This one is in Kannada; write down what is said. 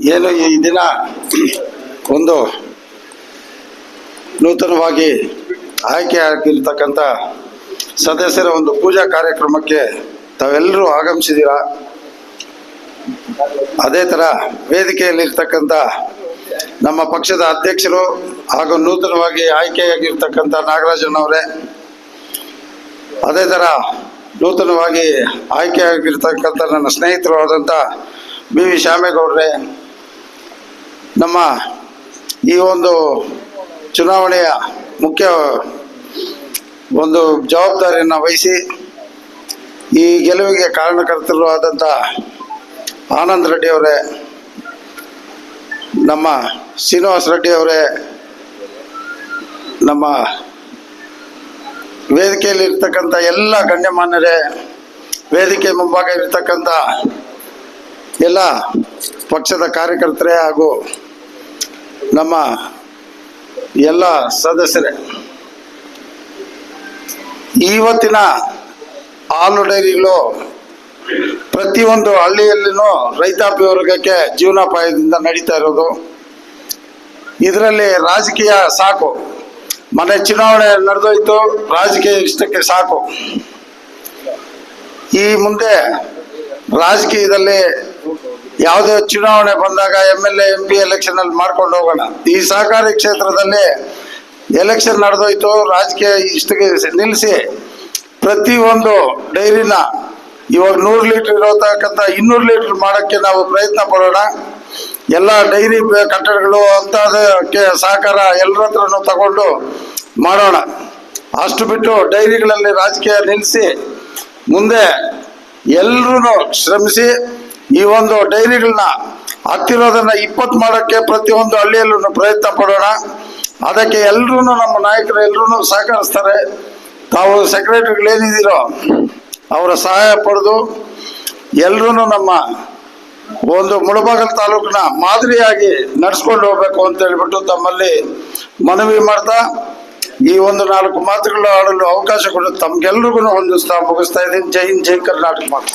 ಏನು ಈ ದಿನ ಒಂದು ನೂತನವಾಗಿ ಆಯ್ಕೆ ಆಗಿರ್ತಕ್ಕಂಥ ಸದಸ್ಯರ ಒಂದು ಪೂಜಾ ಕಾರ್ಯಕ್ರಮಕ್ಕೆ ತಾವೆಲ್ಲರೂ ಆಗಮಿಸಿದ್ದೀರಾ? ಅದೇ ಥರ ವೇದಿಕೆಯಲ್ಲಿರ್ತಕ್ಕಂಥ ನಮ್ಮ ಪಕ್ಷದ ಅಧ್ಯಕ್ಷರು ಹಾಗೂ ನೂತನವಾಗಿ ಆಯ್ಕೆಯಾಗಿರ್ತಕ್ಕಂಥ ನಾಗರಾಜನವರೇ, ಅದೇ ಥರ ನೂತನವಾಗಿ ಆಯ್ಕೆಯಾಗಿರ್ತಕ್ಕಂಥ ನನ್ನ ಸ್ನೇಹಿತರು ಆದಂಥ ಬಿ ವಿ ಶ್ಯಾಮೇಗೌಡ್ರೆ ನಮ್ಮ ಈ ಒಂದು ಚುನಾವಣೆಯ ಮುಖ್ಯ ಒಂದು ಜವಾಬ್ದಾರಿಯನ್ನು ವಹಿಸಿ ಈ ಗೆಲುವಿಗೆ ಕಾರಣಕರ್ತರು ಆದಂಥ ಆನಂದ್ ರೆಡ್ಡಿ ಅವರೇ, ನಮ್ಮ ಶ್ರೀನಿವಾಸ ರೆಡ್ಡಿ ಅವರೇ, ನಮ್ಮ ವೇದಿಕೆಯಲ್ಲಿ ಇರ್ತಕ್ಕಂಥ ಎಲ್ಲ ಗಣ್ಯಮಾನ್ಯರೇ, ವೇದಿಕೆ ಮುಂಭಾಗ ಇರ್ತಕ್ಕಂಥ ಎಲ್ಲ ಪಕ್ಷದ ಕಾರ್ಯಕರ್ತರೇ ಹಾಗೂ ನಮ್ಮ ಎಲ್ಲ ಸದಸ್ಯರೇ ಇವತ್ತಿನ ಹಾಲು ಡೈರಿಗಳು ಪ್ರತಿಯೊಂದು ಹಳ್ಳಿಯಲ್ಲಿನೂ ರೈತಾಪಿ ವರ್ಗಕ್ಕೆ ಜೀವನೋಪಾಯದಿಂದ ನಡೀತಾ ಇರೋದು. ಇದರಲ್ಲಿ ರಾಜಕೀಯ ಸಾಕು. ಮನೆ ಚುನಾವಣೆ ನಡೆದೋಯ್ತು, ರಾಜಕೀಯ ಇಷ್ಟಕ್ಕೆ ಸಾಕು. ಈ ಮುಂದೆ ರಾಜಕೀಯದಲ್ಲಿ ಯಾವುದೇ ಚುನಾವಣೆ ಬಂದಾಗ M L A M P election ಅಲ್ಲಿ ಮಾಡ್ಕೊಂಡು ಹೋಗೋಣ. ಈ ಸಹಕಾರಿ ಕ್ಷೇತ್ರದಲ್ಲಿ ಎಲೆಕ್ಷನ್ ನಡೆದೋಯ್ತು. ರಾಜಕೀಯ ಇಷ್ಟಕ್ಕೆ ನಿಲ್ಲಿಸಿ. ಒಂದು ಡೈರಿನ ಇವಾಗ ನೂರು ಲೀಟರ್ ಇರೋತಕ್ಕಂಥ ಇನ್ನೂರು ಲೀಟರ್ ಮಾಡೋಕ್ಕೆ ನಾವು ಪ್ರಯತ್ನ ಪಡೋಣ. ಎಲ್ಲ ಡೈರಿ ಕಟ್ಟಡಗಳು ಅಂಥದಕ್ಕೆ ಸಹಕಾರ ಎಲ್ಲರ ಹತ್ರನೂ ತಗೊಂಡು ಮಾಡೋಣ. ಅಷ್ಟು ಬಿಟ್ಟು ಡೈರಿಗಳಲ್ಲಿ ರಾಜಕೀಯ ನಿಲ್ಲಿಸಿ, ಮುಂದೆ ಎಲ್ಲರೂ ಶ್ರಮಿಸಿ ಈ ಒಂದು ಡೈರಿಗಳನ್ನ ಹತ್ತಿರೋದನ್ನ ಇಪ್ಪತ್ತು ಮಾಡೋಕ್ಕೆ ಪ್ರತಿಯೊಂದು ಹಳ್ಳಿಯಲ್ಲೂ ಪ್ರಯತ್ನ ಪಡೋಣ. ಅದಕ್ಕೆ ಎಲ್ಲರೂ ನಮ್ಮ ನಾಯಕರು ಎಲ್ಲರೂ ಸಹಕರಿಸ್ತಾರೆ. ತಾವು ಸೆಕ್ರೆಟರಿಗಳೇನಿದ್ದೀರೋ ಅವರ ಸಹಾಯ ಪಡೆದು ಎಲ್ಲರೂ ನಮ್ಮ ಒಂದು ಮುಳಬಾಗಲ್ ತಾಲೂಕಿನ ಮಾದರಿಯಾಗಿ ನಡೆಸ್ಕೊಂಡು ಹೋಗ್ಬೇಕು ಅಂತ ಹೇಳ್ಬಿಟ್ಟು ತಮ್ಮಲ್ಲಿ ಮನವಿ ಮಾಡ್ತಾ ಈ ಒಂದು ನಾಲ್ಕು ಮಾತುಗಳು ಆಡಲು ಅವಕಾಶ ಕೊಡುತ್ತೆ ತಮ್ಗೆಲ್ರಿಗೂ ಹೊಂದಿಸ್ತಾ ಮುಗಿಸ್ತಾ ಇದ್ದೀನಿ. ಜೈನ್ ಜೈ ಕರ್ನಾಟಕ ಮಾತು.